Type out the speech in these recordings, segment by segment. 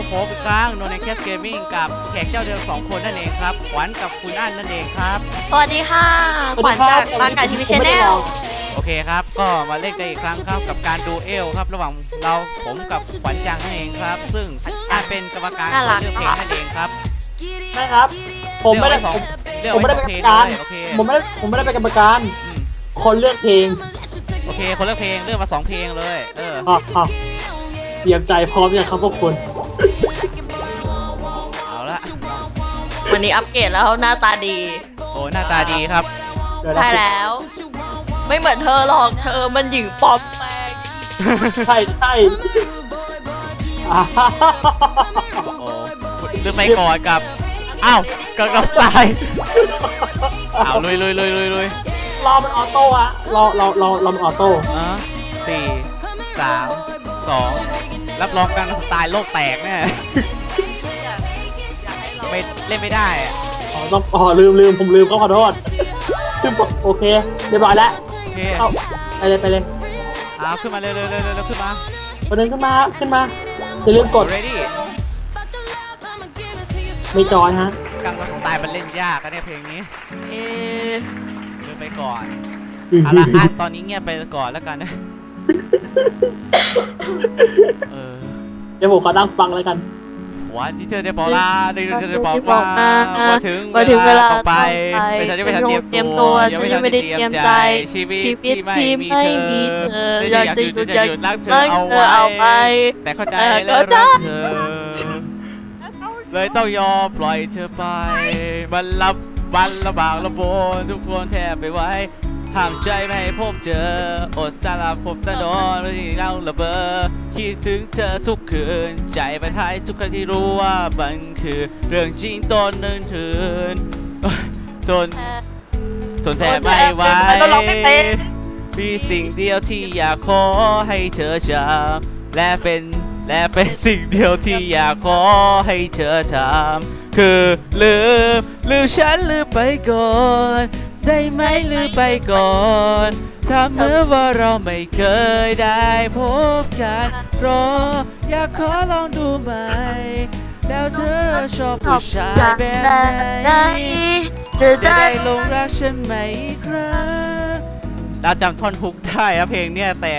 บผมอีกครั้งโนเนแคสเกมมิ่งกับแขกเจ้าเดิมสองคนนั่นเองครับขวัญกับคุณอั้นนั่นเองครับ สวัสดีค่ะสวัขวัสญดีครัจาบกบางกาทีวีชแนลโอเคครับ ก็มาเล่นกันอีกครั้งครับกับการดูเอลครับ ระหว่างเราผมกับขวัญจังนั่นเองครับ ซึ่งอาจเป็นกรรมการคนเลือกเพลงนั่นเองครับนะครับ ผมไม่ได้เลือกผมไว้ไม่สได้องเป็นเพกรลรงมเลการยโอเคผมไม่ได้ผมไม่ได้เป็นกรรมการอืมคนเลือกเพลงโอเค คนเลือกเพลงเลือกมาสองเพลงเลย เอออะอะเตรียมใจพร้อมยังครับพวกคุณ เอาละวันนี้อัปเกรดแล้วหน้าตาดี โอ้หน้าตาดีครับเดี๋ยวใช่นะแล้ว ไม่เหมือนเธอหรอกเธอมันหญิงปลอมแปลงใช่ใช่อะโอ้ลืมไปก่อนกับ อ้าวกังนำสไตล์อ้าวลุยลุยลุยลุยลุยรอมันออโต้อะรอรอรอรอมันออโต้อะสี่สามสอง รับรองกังนำสไตล์โลกแตกแน่ไม่เล่นไม่ได้อะอ๋อต้องอ๋อลืมลืมผมลืมก็ขอโทษลืมโอเคเรียบร้อยแล้วโอเคเอาไปเลยไปเลยเอาขึ้นมาเร็วเร็วเร็วเร็วเร็วขึ้นมา ประเด็นขึ้นมาขึ้นมาอย่าลืมกด ready ไม่จอยฮะกังนำสไตล์มันเล่นยากอะเนี่ยเพลงนี้เอ๊ะลืมไปก่อนเอาละอะตอนนี้เงียบไปก่อนแล้วกันนะ เออเดี๋ยวผมขอนั่งฟังแล้วกัน วันที่เธอได้บอกลาได้เธอได้บอกว่ามาถึงมาถึงเวลาต่อไปไปไม่ทันจะไม่ทันเตเตรีรียยมมตัตัววฉันยังไม่ได้เตรียมใจชีวิตชีวิตที่ไม่ที่มีไม่เธอมีเธอออยากากจะหหยุยุดดจะอยากหยุดรักเธรัอกเอาเธอเอาไปไว้แต่เข้าใจแต่และเข้าใจรักเธอเลยต้องยอมปล่อยเธอไปมันรับมันลำบากลำบนทุกคนแทบไปไหว้ ห้ามใจไม่ให้พบเจอ อดตาลับพบตานอนไม่ได้เล่าระเบอคิดถึงเธอทุกคืน ใจมันหายทุกครั้งที่รู้ว่ามันคือ เรื่องจริงตอนนึงถืนจนทนแทบไม่ไหวมีสิ่งเดียวที่อยากขอให้เธอจำและเป็นและเป็นสิ่งเดียวที่อยากขอให้เธอทำคือลืมลืมฉันลืมไปก่อน ได้ไหมลืมไปก่อนถ้าเมื่อว่าเราไม่เคยได้พบกันรออยากขอลองดูไหม แล้วเธอชอบผู้ชายแบบไหนจะจะได้ได้ลงรักฉันไหมอีกครั้งเราจำท่อนฮุกได้อะเพลงเนี่ยแต่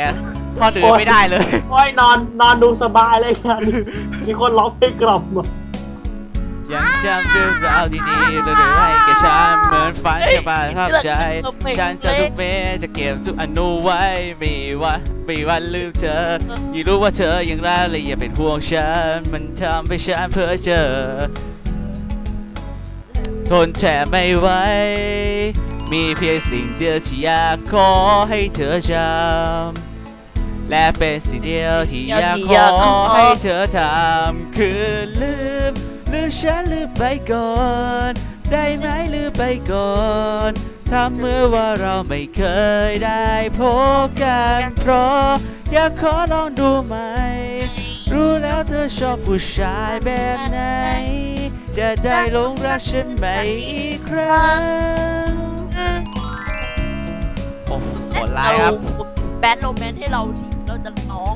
ท่อนอื่นไม่ได้เลยโอ้ยนอนนอนดูสบายเลยกันมีคนร้องเพลงกล่อมอะ ยังจำเรื่องราวดีๆเรื่อยๆให้แกฉันเหมือนฝันจะบาดทับใจ ฉันจะทุกเม็ดจะเก็บทุกอนุไว้ไม่วันไม่วันลืมเธอยิ่งรู้ว่าเธอยังรักและอย่าเป็นห่วงฉัน มันทำให้ฉันเพ้อเจอ ทนแช่ไม่ไหวมีเพียงสิ่งเดียวที่อยากขอให้เธอจำและเป็นสิ่งเดียวที่อยากขอให้เธอทำคือลืม ลืมฉันลืมไปก่อน ได้ไหมลืมไปก่อนถ้าเมื่อว่าเราไม่เคยได้พบกันเพราะอยากขอลองดูไหม รู้แล้วเธอชอบผู้ชายแบบไหน จะได้หลงรักฉันไหมอีกครั้งโอ้โหโหดร้ายครับแบดโรแมนให้เราดีเราจะร้อง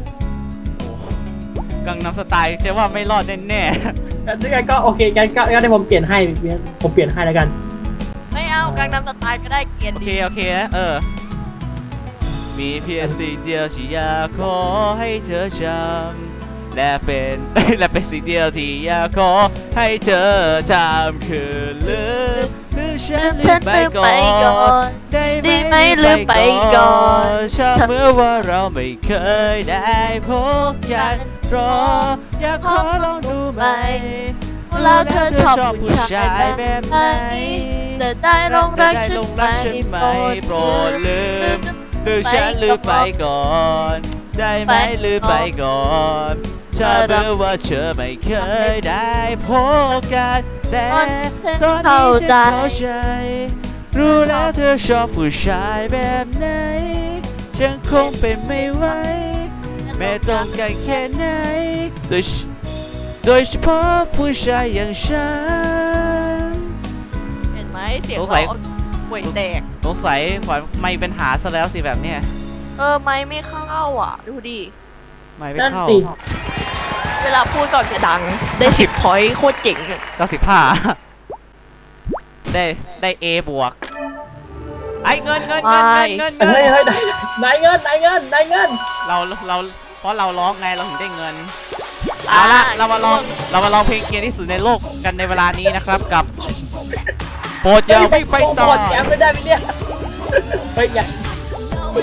กังนำสไตล์เชื่อว่าไม่รอดแน่ งั้นก็โอเคงั้นก็งั้นให้ผมเปลี่ยนให้ผมเปลี่ยนให้แล้วกัน ไม่เอากลางนำสไตล์ก็ได้เกียรๆโอติเคโอเคนะเออ มีเพียงสิ่งเดียวที่อยากขอให้เธอจำและเป็นและเป็นสิ่งเดียวที่อยากขอให้เธอจำคือลืมลืม ฉันลืมไปก่อนได้ไหมลืมไปก่อนนชาเมื่อว่าเราไม่เคยได้พบกันรออยากขอลองดูไหมแล้วเธอชอบผู้ชายแบบไหนจะได้ลงรักฉันไหมไหมโปรดลืมลืมฉันลืมไปก่อน ได้ไหมลืมไปก่อน ชาเมื่อว่าเธอไม่เคยได้พบกันแต่ตอนนี้ฉันเข้าใจ รู้แล้วเธอชอบผู้ชายแบบไหนฉันคงเป็นไม่ไหวแม้ต้องการแค่ไหนโดยเฉโดยเฉพาะผู้ชายอย่างฉันเห็นไหมเสียงสงสัยเราห่วยแตกสงสัยขวัญไม่เป็นหาซะแล้วสิแบบเนี้ยเออไม้ไม่เข้าอะ ดูดิไม่ไปนั่นเข้าสิ เวลาพูดก่อนจะดัง ได้สิบพอยต์โคตรเจ๋งอะก็สิบห้าได้ได้เอบวกไอ้เงินเงินเงินเงินเงินเงิเฮ้ยเฮ้ยนนายเงินนายเงินนายเงินเราเราเพราะเราร้องไงเราถึงได้เงินเอาละเรามาลองเรามาลองเพลงเกียร์ที่สุดในโลกกันในเวลานี้นะครับกับโปรดอย่าวิ่งไปต่อ โปรโมทแจมไม่ได้ไหมเนี่ยเฮ้ยอยาก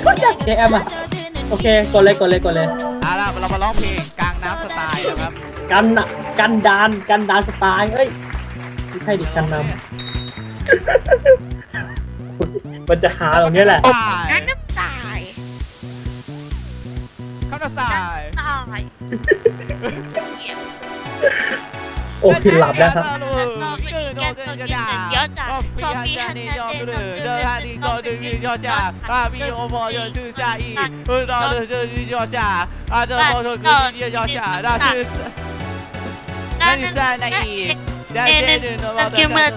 ก็อยากแจมอะ โอเคกดเลยกดเลยกดเลยเอาละเรามาร้องเพลงกลางน้ำสไตล์นะครับกันน่ะกันดานกันดานสไตล์เอ้ยไม่ใช่ดิกันนำมันจะหาตรงนี้แหละสไตล์นั่นน้ำตายเข้าสไตล์ตายโอ้ยหลับแล้วครับ 呀，哦，比哈尼叫哥哥，德哈尼叫弟弟，叫叫啊，比欧摩叫朱家易，呼到的叫李叫家，啊，德摩的叫李叫家，那是。那是啥内衣？那件内衣，那件内衣，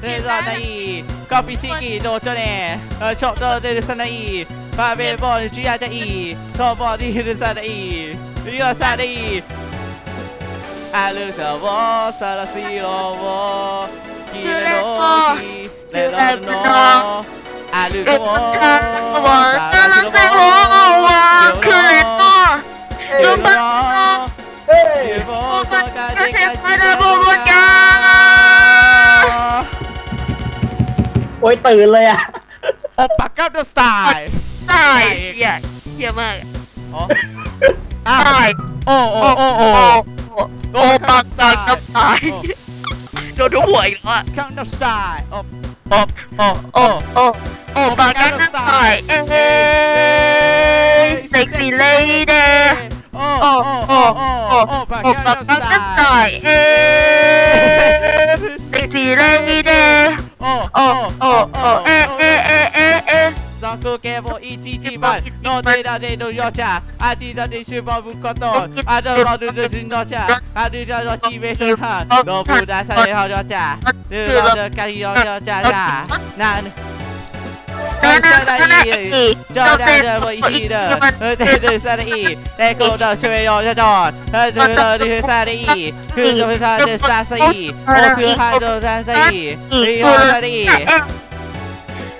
那件内衣，咖啡色的多穿点，呃，秋冬的穿内衣，啊，比欧摩叫朱家易，托摩的穿内衣，李家穿内衣。阿尔萨沃，萨拉斯沃。 โอ้ยตื่นเลยอะโอปักกับเดอะสไตล์สไตล์เยี่ยเยี่ยมากอ๋อสไตล์โอ้โอ้โอ้โอ้โอ้ปักกับสไตล์ ดนทุกหัวอีกแล้วอะคังเดอะสไตล์โอ้โอ้โอ้โอ้โอ้โอ้โอ้ปากกันตายเอ้ยเซ็กซี่เลดี้โอ้โอ้โอ้โอ้โอ้โอ้โอ้ปาโอ้กัปากนกัเดอะนสไตตายล์เอ้ยเซ็ ะ ザコケボイチティバンノデラデのよちゃアディダデシュバブコトアドロドドジノチャアディダロチベションハンノブダサレホヨチャルロドカリヨヨチャラなんナンサライジョダドボイヒダデデサレイデコドシ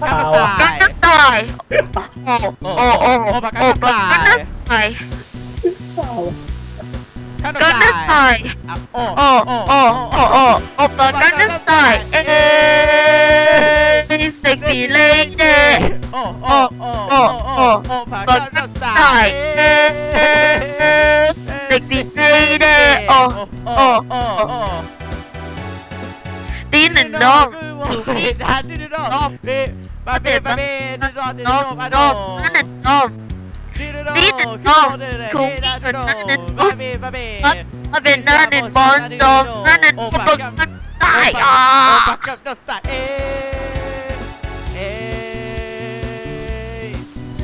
เอ้ย Gangnam กัน Style. น้ำตายโอ้โอ้โอ้โอ้โอ้ปา กกันน้ำตาย Gangnam กันน้ำตาย Style. Ah,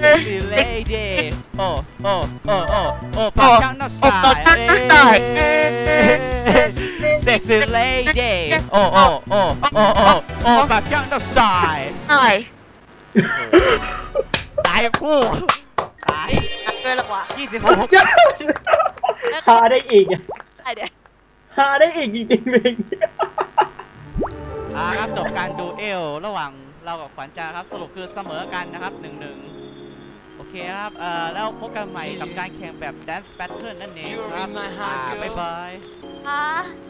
Oh, โอ้โอ้โอ้โอ้โอ้โอ้ปากกันน้ำตายเอ้ยเซ็กซี่ เลดี้ Oh, oh, oh, oh, oh, oh, Opa ปากกัน Gangnam น้ำ Style. ตายเอ้ยเซ็กซี่เลดี้โอ้โอ้โอ้ตีหนึ่งน้องน้องบาเบบาเบดรอดน้องมาน้ดองอนั่นน่ะน้องดีดนี่อแต่น้องถูกนี่เหมือนนั่นน่ะน้บาองเบบาเบมาเป็นหน้าหนึ่งบอลจอมหน้าหนึ่งปากกันตายอะโอปากกับดัสตาเอเอเซ็กซี่เลดี้โอ้โอ้โอ้โอ้โอ้ปากกับดัสตาเซ็กซี่เลดี้โอ้โอ้โอ้โอ้โอ้โอ้ปากกับดัสตาตายตายคู่ตายนับด้วยหรอวะยี่สิบสุหดกยอดหาได้อีกอะไอเดี๋ยวหาได้อีกจริงๆเพลงนี้อ่าครับจบการดูเอลระหว่างเรากับขวัญจาครับสรุปคือเสมอกันนะครับหนึ่งหนึ่งโอเคครับเอ่อแล้วพบกันใหม่กับการแข่งแบบ Dance Pattern นั่นเองครับอ่าบ๊ายบายอะเฮ้ย